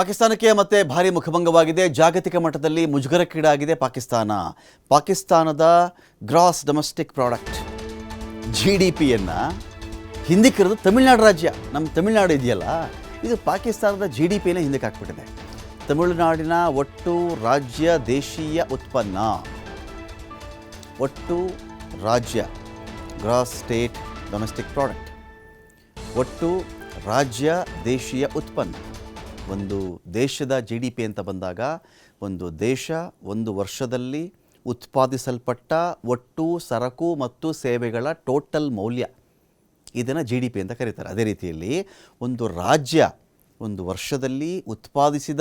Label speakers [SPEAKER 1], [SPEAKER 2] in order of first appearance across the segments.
[SPEAKER 1] ಪಾಕಿಸ್ತಾನಕ್ಕೆ ಮತ್ತೆ ಭಾರಿ ಮುಖಭಂಗವಾಗಿದೆ. ಜಾಗತಿಕ ಮಟ್ಟದಲ್ಲಿ ಮುಜುಗರಕ್ಕೀಡಾಗಿದೆ ಪಾಕಿಸ್ತಾನ. ಪಾಕಿಸ್ತಾನದ gross domestic product G D ಪಿಯನ್ನು ಹಿಂದಕ್ಕಿರೋದು ತಮಿಳುನಾಡು ರಾಜ್ಯ. ನಮ್ಮ ತಮಿಳುನಾಡು ಇದೆಯಲ್ಲ, ಇದು ಪಾಕಿಸ್ತಾನದ ಜಿ ಡಿ ಪಿನ ಹಿಂದಕ್ಕೆ ಹಾಕ್ಬಿಟ್ಟಿದೆ. ತಮಿಳುನಾಡಿನ ಒಟ್ಟು ರಾಜ್ಯ ದೇಶೀಯ ಉತ್ಪನ್ನ, ಒಟ್ಟು ರಾಜ್ಯ ಗ್ರಾಸ್ ಸ್ಟೇಟ್ ಡೊಮೆಸ್ಟಿಕ್ ಪ್ರಾಡಕ್ಟ್, ಒಟ್ಟು ರಾಜ್ಯ ದೇಶೀಯ ಉತ್ಪನ್ನ. ಒಂದು ದೇಶದ ಜಿ ಡಿ ಪಿ ಅಂತ ಬಂದಾಗ ಒಂದು ದೇಶ ಒಂದು ವರ್ಷದಲ್ಲಿ ಉತ್ಪಾದಿಸಲ್ಪಟ್ಟ ಒಟ್ಟು ಸರಕು ಮತ್ತು ಸೇವೆಗಳ ಟೋಟಲ್ ಮೌಲ್ಯ ಇದನ್ನು ಜಿ ಡಿ ಪಿ ಅಂತ ಕರೀತಾರೆ. ಅದೇ ರೀತಿಯಲ್ಲಿ ಒಂದು ರಾಜ್ಯ ಒಂದು ವರ್ಷದಲ್ಲಿ ಉತ್ಪಾದಿಸಿದ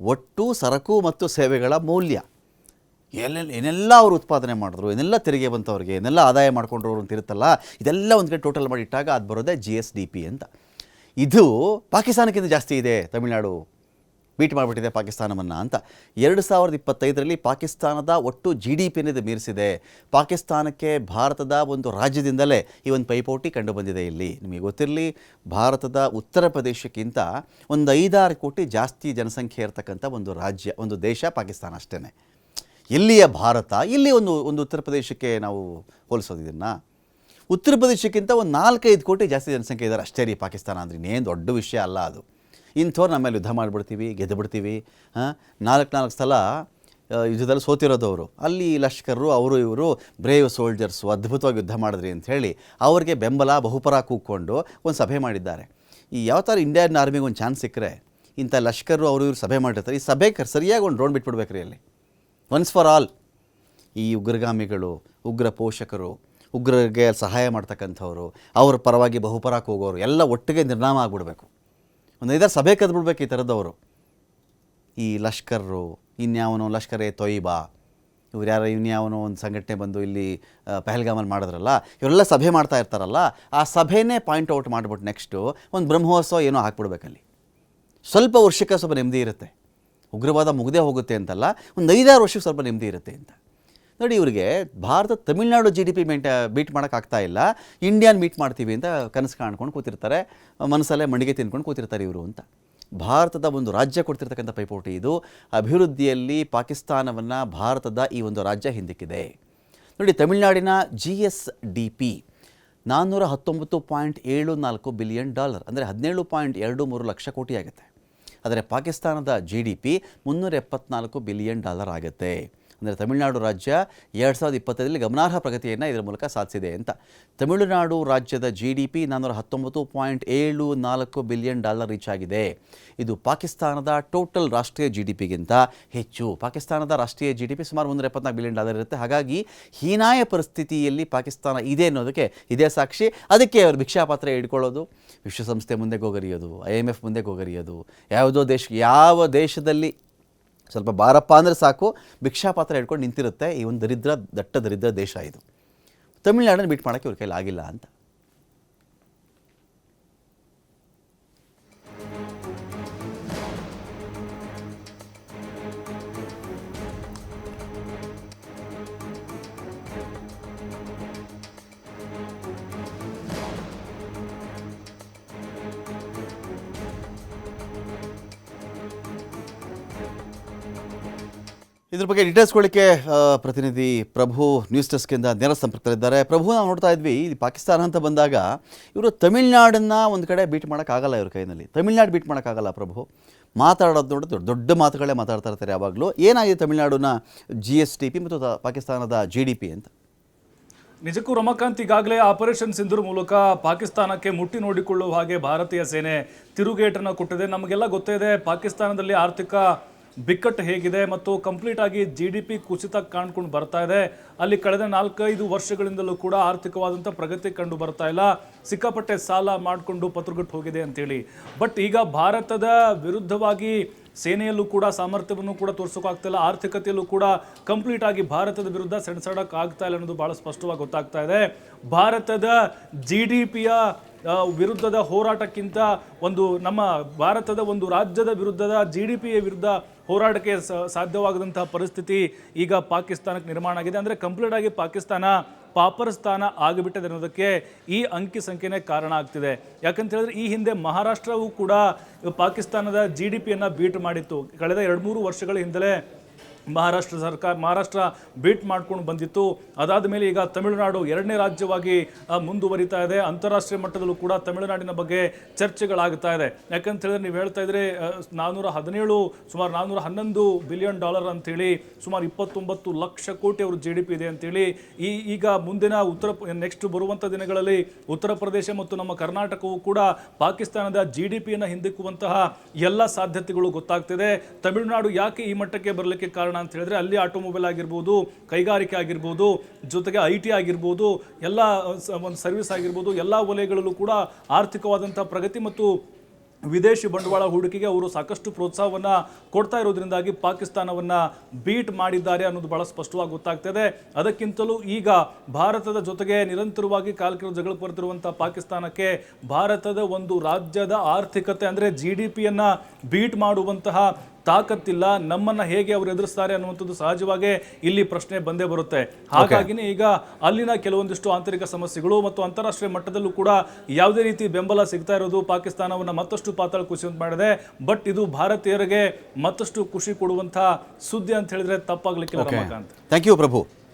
[SPEAKER 1] ಒಟ್ಟು ಸರಕು ಮತ್ತು ಸೇವೆಗಳ ಮೌಲ್ಯ ಎಲ್ಲೆಲ್ಲ ಏನೆಲ್ಲ ಅವರು ಉತ್ಪಾದನೆ ಮಾಡಿದ್ರು, ಏನೆಲ್ಲ ತೆರಿಗೆ ಬಂತವ್ರಿಗೆ, ಏನೆಲ್ಲ ಆದಾಯ ಮಾಡ್ಕೊಂಡ್ರು ಅಂತ ಇರುತ್ತಲ್ಲ, ಇದೆಲ್ಲ ಒಂದು ಕಡೆ ಟೋಟಲ್ ಮಾಡಿಟ್ಟಾಗ ಅದು ಬರೋದೇ ಜಿ ಎಸ್ ಡಿ ಪಿ ಅಂತ. ಇದು ಪಾಕಿಸ್ತಾನಕ್ಕಿಂತ ಜಾಸ್ತಿ ಇದೆ, ತಮಿಳುನಾಡು ಬೀಟ್ ಮಾಡಿಬಿಟ್ಟಿದೆ ಪಾಕಿಸ್ತಾನವನ್ನು ಅಂತ. ಎರಡು ಸಾವಿರದ ಇಪ್ಪತ್ತೈದರಲ್ಲಿ ಪಾಕಿಸ್ತಾನದ ಒಟ್ಟು ಜಿ ಡಿ ಪಿ ಇದು ಮೀರಿಸಿದೆ. ಪಾಕಿಸ್ತಾನಕ್ಕೆ ಭಾರತದ ಒಂದು ರಾಜ್ಯದಿಂದಲೇ ಈ ಒಂದು ಪೈಪೋಟಿ ಕಂಡುಬಂದಿದೆ ಇಲ್ಲಿ. ನಿಮಗೆ ಗೊತ್ತಿರಲಿ, ಭಾರತದ ಉತ್ತರ ಪ್ರದೇಶಕ್ಕಿಂತ ಒಂದು ಐದಾರು ಕೋಟಿ ಜಾಸ್ತಿ ಜನಸಂಖ್ಯೆ ಇರತಕ್ಕಂಥ ಒಂದು ರಾಜ್ಯ, ಒಂದು ದೇಶ ಪಾಕಿಸ್ತಾನ ಅಷ್ಟೇ ಇಲ್ಲಿಯ ಭಾರತ, ಇಲ್ಲಿ ಒಂದು ಒಂದು ಉತ್ತರ ಪ್ರದೇಶಕ್ಕೆ ನಾವು ಹೋಲಿಸೋದು ಇದನ್ನು. ಉತ್ತರ ಪ್ರದೇಶಕ್ಕಿಂತ ಒಂದು ನಾಲ್ಕೈದು ಕೋಟಿ ಜಾಸ್ತಿ ಜನಸಂಖ್ಯೆ ಇದ್ದಾರೆ. ಅಷ್ಟೇ ರೀ ಪಾಕಿಸ್ತಾನ ಅಂದರೆ ಇನ್ನೇನು ದೊಡ್ಡ ವಿಷಯ ಅಲ್ಲ ಅದು. ಇಂಥವ್ರು ನಮ್ಮ ಮೇಲೆ ಯುದ್ಧ ಮಾಡಿಬಿಡ್ತೀವಿ ಗೆದ್ದುಬಿಡ್ತೀವಿ ಹಾಂ? ನಾಲ್ಕು ನಾಲ್ಕು ಸಲ ಯುದ್ಧದಲ್ಲಿ ಸೋತಿರೋದವರು. ಅಲ್ಲಿ ಲಷ್ಕರು ಅವರು ಇವರು ಬ್ರೇವ್ ಸೋಲ್ಜರ್ಸು ಅದ್ಭುತವಾಗಿ ಯುದ್ಧ ಮಾಡಿದ್ರಿ ಅಂತ ಹೇಳಿ ಅವ್ರಿಗೆ ಬೆಂಬಲ, ಬಹುಪರ ಕೂಕೊಂಡು ಒಂದು ಸಭೆ ಮಾಡಿದ್ದಾರೆ. ಈ ಯಾವ ಥರ ಇಂಡಿಯನ್ ಆರ್ಮಿಗೆ ಒಂದು ಚಾನ್ಸ್ ಸಿಕ್ಕರೆ, ಇಂಥ ಲಷ್ಕರು ಅವರು ಇವರು ಸಭೆ ಮಾಡಿರ್ತಾರೆ. ಈ ಸಭೆಗೆ ಸರಿಯಾಗಿ ಒಂದು ಡ್ರೋನ್ ಬಿಟ್ಬಿಡ್ಬೇಕ್ರಿ ಅಲ್ಲಿ. ಒನ್ಸ್ ಫಾರ್ ಆಲ್ ಈ ಉಗ್ರಗಾಮಿಗಳು, ಉಗ್ರ ಪೋಷಕರು ಉಗ್ರರಿಗೆ ಸಹಾಯ ಮಾಡ್ತಕ್ಕಂಥವ್ರು, ಅವ್ರ ಪರವಾಗಿ ಬಹುಪರಾಕ್ ಹೋಗೋರು, ಎಲ್ಲ ಒಟ್ಟಿಗೆ ನಿರ್ನಾಮ ಆಗಿಬಿಡ್ಬೇಕು. ಒಂದು ಐದಾರು ಸಭೆ ಕದ್ಬಿಡ್ಬೇಕು ಈ ಥರದವರು. ಈ ಲಷ್ಕರ್ರು, ಇನ್ಯಾವನೋ ಲಷ್ಕರ್ ಎ ತೊಯ್ಬಾ, ಇವ್ರು ಯಾರು ಇನ್ಯಾವನೋ ಒಂದು ಸಂಘಟನೆ ಬಂದು ಇಲ್ಲಿ ಪೆಹಲ್ಗಾಮಲ್ಲಿ ಮಾಡಿದ್ರಲ್ಲ, ಇವರೆಲ್ಲ ಸಭೆ ಮಾಡ್ತಾ ಇರ್ತಾರಲ್ಲ, ಆ ಸಭೆನೇ ಪಾಯಿಂಟ್ ಔಟ್ ಮಾಡಿಬಿಟ್ಟು ನೆಕ್ಸ್ಟು ಒಂದು ಬ್ರಹ್ಮೋತ್ಸವ ಏನೋ ಹಾಕ್ಬಿಡ್ಬೇಕಲ್ಲಿ ಸ್ವಲ್ಪ ವರ್ಷಕ್ಕೆ ಸ್ವಲ್ಪ ನೆಮ್ಮದಿ ಇರುತ್ತೆ. ಉಗ್ರವಾದ ಮುಗದೇ ಹೋಗುತ್ತೆ ಅಂತಲ್ಲ, ಒಂದು ಐದಾರು ವರ್ಷಕ್ಕೆ ಸ್ವಲ್ಪ ನೆಮ್ಮದಿ ಇರುತ್ತೆ ಅಂತ. ನೋಡಿ ಇವರಿಗೆ Bharat Tamil Nadu G D P ಮೇಂಟ ಬೀಟ್ ಮಾಡೋಕ್ಕಾಗ್ತಾ ಇಲ್ಲ. ಇಂಡಿಯಾನ್ ಮೀಟ್ ಮಾಡ್ತೀವಿ ಅಂತ ಕನಸು ಕಾಣ್ಕೊಂಡು ಕೂತಿರ್ತಾರೆ. ಮನಸ್ಸಲ್ಲೇ ಮಣಿಗೆ ತಿನ್ಕೊಂಡು ಕೂತಿರ್ತಾರೆ ಇವರು ಅಂತ. ಭಾರತದ ಒಂದು ರಾಜ್ಯ ಕೊಡ್ತಿರ್ತಕ್ಕಂಥ ಪೈಪೋಟಿ ಇದು. ಅಭಿವೃದ್ಧಿಯಲ್ಲಿ ಪಾಕಿಸ್ತಾನವನ್ನು ಭಾರತದ ಈ ಒಂದು ರಾಜ್ಯ ಹಿಂದಿಕ್ಕಿದೆ. ನೋಡಿ, ತಮಿಳುನಾಡಿನ ಜಿ ಎಸ್ ಡಿ ಪಿ ನಾನ್ನೂರ ಹತ್ತೊಂಬತ್ತು ಪಾಯಿಂಟ್ ಏಳು ನಾಲ್ಕು ಬಿಲಿಯನ್ ಡಾಲರ್, ಅಂದರೆ ಹದಿನೇಳು ಪಾಯಿಂಟ್ ಎರಡು ಮೂರು ಲಕ್ಷ ಕೋಟಿ ಆಗುತ್ತೆ ಆದರೆ ಪಾಕಿಸ್ತಾನದ ಜಿ ಡಿ ಪಿ ಮುನ್ನೂರ ಎಪ್ಪತ್ನಾಲ್ಕು ಬಿಲಿಯನ್ ಡಾಲರ್ ಆಗುತ್ತೆ. ಅಂದರೆ ತಮಿಳುನಾಡು ರಾಜ್ಯ ಎರಡು ಸಾವಿರದ ಇಪ್ಪತ್ತೈದರಲ್ಲಿ ಗಮನಾರ್ಹ ಪ್ರಗತಿಯನ್ನು ಇದರ ಮೂಲಕ ಸಾಧಿಸಿದೆ ಅಂತ. ತಮಿಳುನಾಡು ರಾಜ್ಯದ ಜಿ ಡಿ ಪಿ ನಾನ್ನೂರ ಹತ್ತೊಂಬತ್ತು ಪಾಯಿಂಟ್ ಏಳು ನಾಲ್ಕು ಬಿಲಿಯನ್ ಡಾಲರ್ ರೀಚ್ ಆಗಿದೆ. ಇದು ಪಾಕಿಸ್ತಾನದ ಟೋಟಲ್ ರಾಷ್ಟ್ರೀಯ ಜಿ ಡಿ ಪಿಗಿಂತ ಹೆಚ್ಚು. ಪಾಕಿಸ್ತಾನದ ರಾಷ್ಟ್ರೀಯ ಜಿ ಡಿ ಪಿ ಸುಮಾರು ಮುನ್ನೂರ ಎಪ್ಪತ್ನಾಲ್ಕು ಬಿಲಿಯನ್ ಡಾಲರ್ ಇರುತ್ತೆ. ಹಾಗಾಗಿ ಹೀನಾಯ ಪರಿಸ್ಥಿತಿಯಲ್ಲಿ ಪಾಕಿಸ್ತಾನ ಇದೆ ಅನ್ನೋದಕ್ಕೆ ಇದೇ ಸಾಕ್ಷಿ. ಅದಕ್ಕೆ ಅವರು ಭಿಕ್ಷಾಪಾತ್ರ ಹಿಡ್ಕೊಳ್ಳೋದು ವಿಶ್ವಸಂಸ್ಥೆ ಮುಂದೆ ಗೋಗರಿಯೋದು ಐ ಎಂ ಎಫ್ ಮುಂದೆ ಗೋಗರಿಯೋದು. ಯಾವುದೋ ದೇಶ ಯಾವ ದೇಶದಲ್ಲಿ ಸ್ವಲ್ಪ ಬಾರಪ್ಪ ಅಂದರೆ ಸಾಕು, ಭಿಕ್ಷಾಪಾತ್ರ ಹಿಡ್ಕೊಂಡು ನಿಂತಿರುತ್ತೆ ಈ ಒಂದು ದರಿದ್ರ ದಟ್ಟ ದರಿದ್ರ ದೇಶ ಇದು. ತಮಿಳ್ನಾಡನ್ನು ಬಿಟ್ ಮಾಡೋಕ್ಕೆ ಇವ್ರ ಕೈಲಿ ಆಗಿಲ್ಲ ಅಂತ. ಇದ್ರ ಬಗ್ಗೆ ಡೀಟೇಲ್ಸ್ ಕೊಡಲಿಕ್ಕೆ ಪ್ರತಿನಿಧಿ ಪ್ರಭು ನ್ಯೂಸ್ ಡೆಸ್ಕಿಂದ ನೇರ ಸಂಪರ್ಕದಲ್ಲಿದ್ದಾರೆ ಪ್ರಭು, ನಾವು ನೋಡ್ತಾ ಇದ್ವಿ ಈ ಪಾಕಿಸ್ತಾನ ಅಂತ ಬಂದಾಗ ಇವರು ತಮಿಳ್ನಾಡನ್ನು ಒಂದು ಕಡೆ ಬೀಟ್ ಮಾಡೋಕ್ಕಾಗಲ್ಲ ಇವ್ರ ಕೈನಲ್ಲಿ. ತಮಿಳ್ನಾಡು ಬೀಟ್ ಮಾಡೋಕ್ಕಾಗಲ್ಲ ಪ್ರಭು. ಮಾತಾಡೋದು ನೋಡಿ, ದೊಡ್ಡ ದೊಡ್ಡ ಮಾತುಗಳೇ ಮಾತಾಡ್ತಾ ಇರ್ತಾರೆ ಯಾವಾಗಲೂ. ಏನಾಗಿದೆ ತಮಿಳ್ನಾಡಿನ ಜಿ ಎಸ್ ಟಿ ಪಿ ಮತ್ತು ಪಾಕಿಸ್ತಾನದ ಜಿ ಡಿ ಪಿ ಅಂತ?
[SPEAKER 2] ನಿಜಕ್ಕೂ ರಮಾಕಾಂತ್ ಈಗಾಗಲೇ ಆಪರೇಷನ್ ಸಿಂಧೂರ್ ಮೂಲಕ ಪಾಕಿಸ್ತಾನಕ್ಕೆ ಮುಟ್ಟಿ ನೋಡಿಕೊಳ್ಳುವ ಹಾಗೆ ಭಾರತೀಯ ಸೇನೆ ತಿರುಗೇಟನ್ನು ಕೊಟ್ಟಿದೆ. ನಮಗೆಲ್ಲ ಗೊತ್ತೇ ಇದೆ, ಪಾಕಿಸ್ತಾನದಲ್ಲಿ ಆರ್ಥಿಕ ಬಿಕ್ಕಟ್ಟು ಹೇಗಿದೆ ಮತ್ತು ಕಂಪ್ಲೀಟ್ ಆಗಿ ಜಿ ಡಿ ಪಿ ಕುಸಿತ ಕಾಣ್ಕೊಂಡು ಬರ್ತಾ ಇದೆ. ಅಲ್ಲಿ ಕಳೆದ ನಾಲ್ಕೈದು ವರ್ಷಗಳಿಂದಲೂ ಕೂಡ ಆರ್ಥಿಕವಾದಂಥ ಪ್ರಗತಿ ಕಂಡು ಬರ್ತಾ ಇಲ್ಲ. ಸಿಕ್ಕಾಪಟ್ಟೆ ಸಾಲ ಮಾಡಿಕೊಂಡು ಪತ್ರಗಟ್ಟು ಹೋಗಿದೆ ಅಂತೇಳಿ. ಬಟ್ ಈಗ ಭಾರತದ ವಿರುದ್ಧವಾಗಿ ಸೇನೆಯಲ್ಲೂ ಕೂಡ ಸಾಮರ್ಥ್ಯವನ್ನು ಕೂಡ ತೋರಿಸೋಕ್ಕಾಗ್ತಿಲ್ಲ ಆರ್ಥಿಕತೆಯಲ್ಲೂ ಕೂಡ ಕಂಪ್ಲೀಟ್ ಆಗಿ ಭಾರತದ ವಿರುದ್ಧ ಸೆಣಸಾಡಕ್ಕೆ ಆಗ್ತಾ ಇಲ್ಲ ಅನ್ನೋದು ಬಹಳ ಸ್ಪಷ್ಟವಾಗಿ ಗೊತ್ತಾಗ್ತಾ ಇದೆ. ಭಾರತದ ಜಿ ಡಿ ಪಿಯ ವಿರುದ್ಧದ ಹೋರಾಟಕ್ಕಿಂತ ಒಂದು ನಮ್ಮ ಭಾರತದ ಒಂದು ರಾಜ್ಯದ ವಿರುದ್ಧದ ಜಿ ಡಿ ಪಿಯ ವಿರುದ್ಧ ಹೋರಾಟಕ್ಕೆ ಸಾಧ್ಯವಾಗದಂತಹ ಪರಿಸ್ಥಿತಿ ಈಗ ಪಾಕಿಸ್ತಾನಕ್ಕೆ ನಿರ್ಮಾಣ ಆಗಿದೆ. ಅಂದರೆ ಕಂಪ್ಲೀಟ್ ಆಗಿ ಪಾಕಿಸ್ತಾನ ಪಾಪರಸ್ಥಾನ ಆಗಿಬಿಟ್ಟಿದೆ ಅನ್ನೋದಕ್ಕೆ ಈ ಅಂಕಿ ಸಂಖ್ಯೆನೇ ಕಾರಣ ಆಗ್ತಿದೆ. ಯಾಕಂತ ಹೇಳಿದ್ರೆ ಈ ಹಿಂದೆ ಮಹಾರಾಷ್ಟ್ರವೂ ಕೂಡ ಪಾಕಿಸ್ತಾನದ ಜಿ ಡಿ ಪಿಯನ್ನು ಬೀಟ್ ಮಾಡಿತ್ತು. ಕಳೆದ ಎರಡು ಮೂರು ವರ್ಷಗಳ ಹಿಂದಲೇ ಮಹಾರಾಷ್ಟ್ರ ಸರ್ಕಾರ, ಮಹಾರಾಷ್ಟ್ರ ಬೀಟ್ ಮಾಡ್ಕೊಂಡು ಬಂದಿತ್ತು. ಅದಾದ ಮೇಲೆ ಈಗ ತಮಿಳುನಾಡು ಎರಡನೇ ರಾಜ್ಯವಾಗಿ ಮುಂದುವರಿತಾ ಇದೆ. ಅಂತಾರಾಷ್ಟ್ರೀಯ ಮಟ್ಟದಲ್ಲೂ ಕೂಡ ತಮಿಳುನಾಡಿನ ಬಗ್ಗೆ ಚರ್ಚೆಗಳಾಗ್ತಾ ಇದೆ. ಯಾಕಂತ ಹೇಳಿದ್ರೆ ನೀವು ಹೇಳ್ತಾ ಇದ್ರೆ ನಾನ್ನೂರ ಹದಿನೇಳು, ಸುಮಾರು ನಾನ್ನೂರ ಹನ್ನೊಂದು ಬಿಲಿಯನ್ ಡಾಲರ್ ಅಂತೇಳಿ, ಸುಮಾರು ಇಪ್ಪತ್ತೊಂಬತ್ತು ಲಕ್ಷ ಕೋಟಿ ಅವರು ಜಿ ಡಿ ಪಿ ಇದೆ ಅಂತೇಳಿ, ಈ, ಈಗ ಮುಂದಿನ ಉತ್ತರ, ನೆಕ್ಸ್ಟ್ ಬರುವಂಥ ದಿನಗಳಲ್ಲಿ ಉತ್ತರ ಪ್ರದೇಶ ಮತ್ತು ನಮ್ಮ ಕರ್ನಾಟಕವು ಕೂಡ ಪಾಕಿಸ್ತಾನದ ಜಿ ಡಿ ಪಿಯನ್ನು ಹಿಂದಿಕ್ಕುವಂತಹ ಎಲ್ಲ ಸಾಧ್ಯತೆಗಳು ಗೊತ್ತಾಗ್ತಿದೆ. ತಮಿಳುನಾಡು ಯಾಕೆ ಈ ಮಟ್ಟಕ್ಕೆ ಬರಲಿಕ್ಕೆ ಕಾರಣ ಅಂತ ಹೇಳಿದ್ರೆ ಅಲ್ಲಿ ಆಟೋಮೊಬೈಲ್ ಆಗಿರ್ಬೋದು, ಕೈಗಾರಿಕೆ ಆಗಿರ್ಬೋದು, ಜೊತೆಗೆ ಐ ಟಿ ಆಗಿರ್ಬೋದು, ಎಲ್ಲ ಒಂದು ಸರ್ವಿಸ್ ಆಗಿರ್ಬೋದು, ಎಲ್ಲ ವಲಯಗಳಲ್ಲೂ ಕೂಡ ಆರ್ಥಿಕವಾದಂಥ ಪ್ರಗತಿ ಮತ್ತು ವಿದೇಶಿ ಬಂಡವಾಳ ಹೂಡಿಕೆಗೆ ಅವರು ಸಾಕಷ್ಟು ಪ್ರೋತ್ಸಾಹವನ್ನು ಕೊಡ್ತಾ ಇರೋದ್ರಿಂದಾಗಿ ಪಾಕಿಸ್ತಾನವನ್ನು ಬೀಟ್ ಮಾಡಿದ್ದಾರೆ ಅನ್ನೋದು ಭಾಳ ಸ್ಪಷ್ಟವಾಗಿ ಗೊತ್ತಾಗ್ತದೆ. ಅದಕ್ಕಿಂತಲೂ ಈಗ ಭಾರತದ ಜೊತೆಗೆ ನಿರಂತರವಾಗಿ ಕಾಲ್ಕಿರೋ ಜಗಳ ಪಡೆದಿರುವಂಥ ಪಾಕಿಸ್ತಾನಕ್ಕೆ ಭಾರತದ ಒಂದು ರಾಜ್ಯದ ಆರ್ಥಿಕತೆ ಅಂದರೆ ಜಿ ಡಿ ಪಿಯನ್ನು ಬೀಟ್ ಮಾಡುವಂತಹ ತಾಕತ್ತಿಲ್ಲ ನಮ್ಮನ್ನ ಹೇಗೆ ಅವರು ಎದುರಿಸ್ತಾರೆ ಅನ್ನುವಂಥದ್ದು ಸಹಜವಾಗಿ ಇಲ್ಲಿ ಪ್ರಶ್ನೆ ಬಂದೇ ಬರುತ್ತೆ. ಹಾಗಾಗಿನೇ ಈಗ ಅಲ್ಲಿನ ಕೆಲವೊಂದಿಷ್ಟು ಆಂತರಿಕ ಸಮಸ್ಯೆಗಳು ಮತ್ತು ಅಂತಾರಾಷ್ಟ್ರೀಯ ಮಟ್ಟದಲ್ಲೂ ಕೂಡ ಯಾವುದೇ ರೀತಿ ಬೆಂಬಲ ಸಿಗ್ತಾ ಇರೋದು ಪಾಕಿಸ್ತಾನವನ್ನ ಮತ್ತಷ್ಟು ಪಾತಾಳ ಕುಸಿಯುವಂತ ಮಾಡಿದೆ. ಬಟ್ ಇದು ಭಾರತೀಯರಿಗೆ ಮತ್ತಷ್ಟು ಖುಷಿ ಕೊಡುವಂತಹ ಸುದ್ದಿ ಅಂತ ಹೇಳಿದ್ರೆ ತಪ್ಪಾಗ್ಲಿಕ್ಕಿಲ್ಲ ರಮಾಕಾಂತ್.
[SPEAKER 1] Thank you Prabhu